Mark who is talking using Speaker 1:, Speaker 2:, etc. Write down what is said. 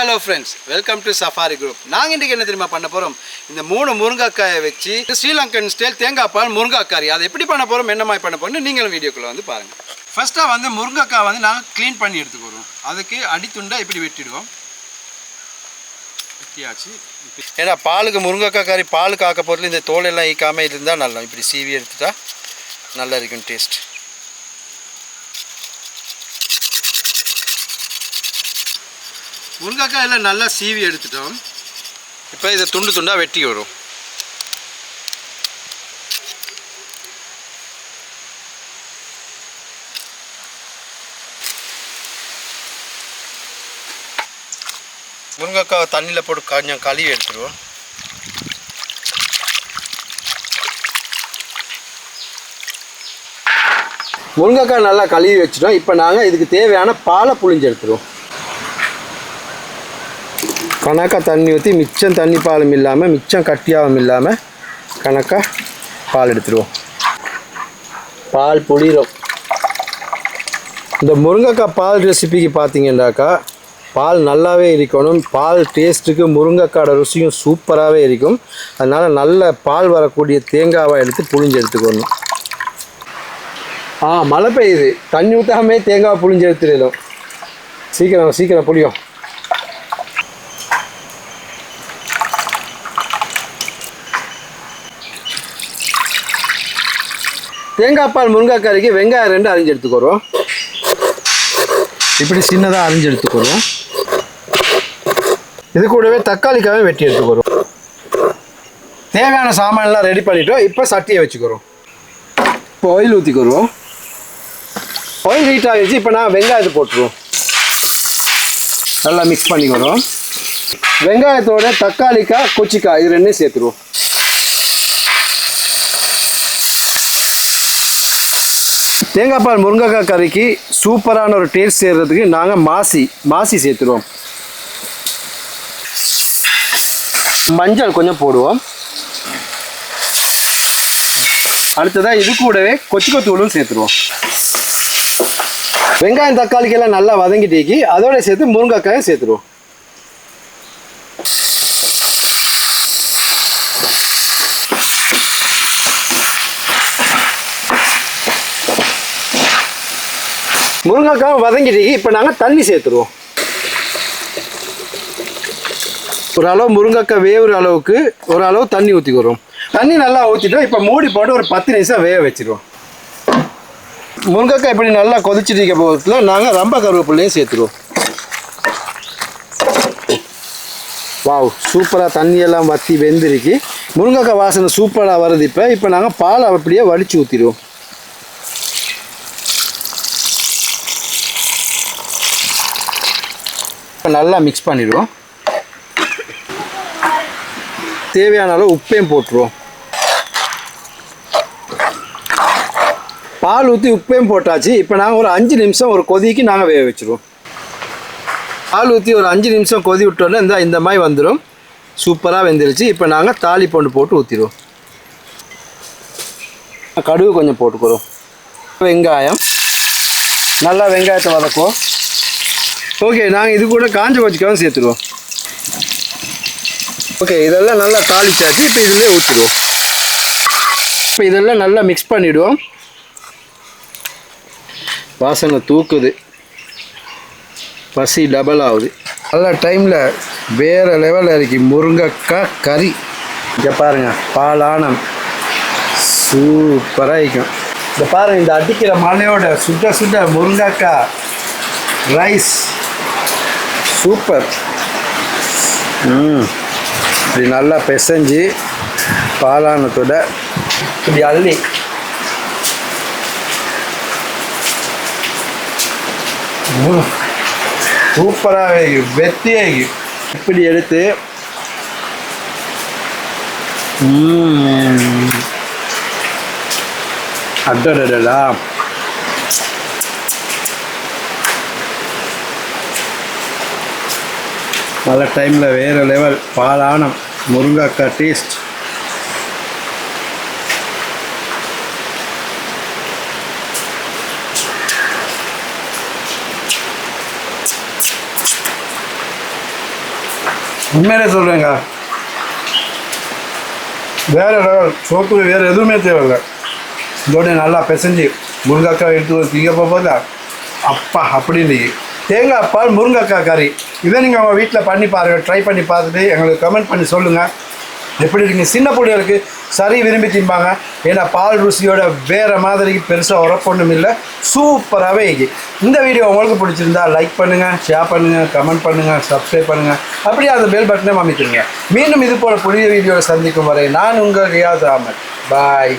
Speaker 1: Hello friends welcome to safari group நாங்கள் இன்றைக்கி என்ன தெரியுமா பண்ண போகிறோம் இந்த மூணு முருங்கைக்காயை வச்சு ஸ்ரீலங்கன் ஸ்டைல் தேங்காய் பால் முருங்கைக்காரி அதை எப்படி பண்ண போகிறோம் என்ன மாதிரி பண்ண போகிறோம் நீங்களும் வீடியோக்குள்ளே வந்து பாருங்கள் ஃபஸ்ட்டாக வந்து முருங்கைக்காய் வந்து நாங்கள் க்ளீன் பண்ணி எடுத்துக்கிறோம் அதுக்கு அடித்துண்டா இப்படி வெட்டிடுவோம். வெட்டியாச்சு. ஏன்னா பாலுக்கு முருங்கைக்காய் கறி பாலுக்கு ஆக்க பொருள் இந்த தோலெல்லாம் ஈக்காமல் இருந்தால் நல்லா இப்படி சீவி எடுத்துட்டா நல்லா இருக்கும் டேஸ்ட் முருங்கைக்காய் எல்லாம் நல்லா சீவி எடுத்துட்டோம். இப்போ இதை துண்டு துண்டாக வெட்டி வரும் முருங்கைக்காய் தண்ணியில் போட்டு கொஞ்சம் கழுவி எடுத்துருவோம். முருங்கைக்காய் நல்லா கழுவி வச்சிட்டோம். இப்போ நாங்கள் இதுக்கு தேவையான பாலை புளிஞ்சு எடுத்துருவோம். கணக்காக தண்ணி ஊற்றி மிச்சம் தண்ணி பாலும் இல்லாமல் மிச்சம் கட்டியாகவும் இல்லாமல் கணக்காக பால் எடுத்துருவோம். பால் புளிரும். இந்த முருங்கைக்காய் பால் ரெசிபிக்கு பார்த்தீங்கன்னாக்கா பால் நல்லாவே இருக்கணும். பால் டேஸ்ட்டுக்கு முருங்கைக்காட ருசியும் சூப்பராகவே இருக்கும். அதனால் நல்ல பால் வரக்கூடிய தேங்காவை எடுத்து புழிஞ்சு எடுத்துக்கணும். ஆ மழை பெய்யுது. தண்ணி ஊற்றாமே தேங்காய் புழிஞ்சு எடுத்துடலாம் சீக்கிரம் சீக்கிரம் புளியும். தேங்காய் பால் முருங்கைக்கறிக்கு வெங்காயம் ரெண்டு அரிஞ்சு எடுத்துக்கிறோம் இப்படி சின்னதாக அரிஞ்சு எடுத்துக்கிறோம் இது கூடவே தக்காளிக்காவே வெட்டி எடுத்துக்கிறோம். தேவையான சாமான்லாம் ரெடி பண்ணிட்டோம். இப்போ சட்டியை வச்சுக்கிறோம். இப்போ ஆயில் ஊற்றிக்கிறோம் ஆயில் ஹீட் ஆகிடுச்சு. இப்போ நான் வெங்காயத்தை போட்டுருவோம். நல்லா மிக்ஸ் பண்ணிக்கிறோம். வெங்காயத்தோட தக்காளிக்காய் கொச்சிக்காய் இது ரெண்டையும் சேர்த்துருவோம். தேங்காய் பால் முருங்கைக்காய் கறிக்கு சூப்பரான ஒரு டேஸ்ட் சேர்கிறதுக்கு நாங்கள் மாசி மாசி சேர்த்துருவோம். மஞ்சள் கொஞ்சம் போடுவோம். அடுத்ததாக இது கூடவே கொச்சி கொத்தூளும் சேர்த்துருவோம். வெங்காயம் தக்காளிக்கெல்லாம் நல்லா வதங்கிட்டேக்கி அதோட சேர்த்து முருங்கைக்காயும் சேர்த்துருவோம். முருங்கைக்காய் வதங்கிட்டு இப்போ நாங்கள் தண்ணி சேர்த்துருவோம். ஒரு அளவு முருங்கைக்காய் வேவுற அளவுக்கு ஒரு அளவு தண்ணி ஊற்றிக்கிறோம் தண்ணி நல்லா ஊற்றிட்டோம் இப்போ மூடி போட்டு ஒரு பத்து நிமிஷம் வேக வச்சிருவோம். முருங்கைக்காய் இப்படி நல்லா கொதிச்சுட்டு இருக்க போகிறதுல நாங்கள் ரொம்ப கருவேப்பிள்ளையும் சேர்த்துருவோம். வாவ் சூப்பராக தண்ணியெல்லாம் வற்றி வெந்திருக்கு. முருங்கைக்காய் வாசனை சூப்பராக வருது இப்போ. இப்போ நாங்கள் பால் அப்படியே வடித்து ஊற்றிடுவோம் இப்போ நல்லா மிக்ஸ் பண்ணிடுவோம். தேவையான அளவு உப்பையும் போட்டுருவோம். பால் ஊற்றி உப்பையும் போட்டாச்சு. இப்போ நாங்கள் ஒரு அஞ்சு நிமிஷம் ஒரு கொதிக்கு நாங்கள் வேக வச்சுருவோம். பால் ஊற்றி ஒரு அஞ்சு நிமிஷம் கொதி விட்டோன்னே இந்த இந்த மாதிரி வந்துடும் சூப்பராக வெந்துருச்சு. இப்போ நாங்கள் தாலி பொண்டு போட்டு ஊற்றிடுவோம் கடுகு கொஞ்சம் போட்டுக்கிறோம் வெங்காயம். நல்லா வெங்காயத்தை வதக்குவோம். ஓகே நாங்கள் இது கூட காஞ்ச வச்சுக்காவும் சேர்த்துருவோம். ஓகே இதெல்லாம் நல்லா தாளிச்சாச்சு இப்போ இதில் ஊற்றிடுவோம் இப்போ இதெல்லாம் நல்லா மிக்ஸ் பண்ணிவிடுவோம் வாசனை தூக்குது. பசி டபுள் ஆகுது. நல்ல டைமில் வேறு லெவலில் இருக்கு முருங்கைக்காய் கறி. இங்கே பாருங்கள் பாலானம் சூப்பராக இருக்கும். இந்த பாருங்கள் இந்த அடிக்கிற மலையோட சுட்ட சுட்ட முருங்கைக்காய் ரைஸ் சூப்பர். ம். இப்படி நல்லா பிசைஞ்சு பாலானத்தோட இப்படி அள்ளி. சூப்பராக வெத்தியாகி இப்படி எடுத்து. ம். அடடடடா டைமில் வேறு லெவல் பாலானம் முருங்கைக்காய் டேஸ்ட்
Speaker 2: உண்மையிலே சொல்கிறேங்க வேற லெவல் சோப்பு வேறு எதுவுமே தேவையில்லை. இதோட நல்லா பிசைஞ்சு முருங்கைக்காய் எடுத்து தீங்க தீய போதா அப்பா அப்படின்னு தேங்காய் பால் முருங்கைக்காய் கறி. இதை நீங்கள் உங்கள் வீட்டில் பண்ணி பாருங்கள் ட்ரை பண்ணி பார்த்துட்டு எங்களுக்கு கமெண்ட் பண்ணி சொல்லுங்கள் எப்படி இருக்கீங்க சின்ன பிள்ளைகளுக்கு சரி விரும்பி திம்பாங்க. ஏன்னா பால் ருசியோட வேறு மாதிரி பெருசாக உரப்பொண்ணும் இல்லை. சூப்பராகவே இருக்கு. இந்த வீடியோ உங்களுக்கு பிடிச்சிருந்தா லைக் பண்ணுங்கள் ஷேர் பண்ணுங்கள் கமெண்ட் பண்ணுங்கள் சப்ஸ்கிரைப் பண்ணுங்கள் அப்படியே அந்த பெல் பட்டனை அமைத்துருங்க மீண்டும் இது போல புதிய வீடியோவை சந்திக்கும் வரை நான் உங்கள் ரியாஸ் அஹமத் பாய்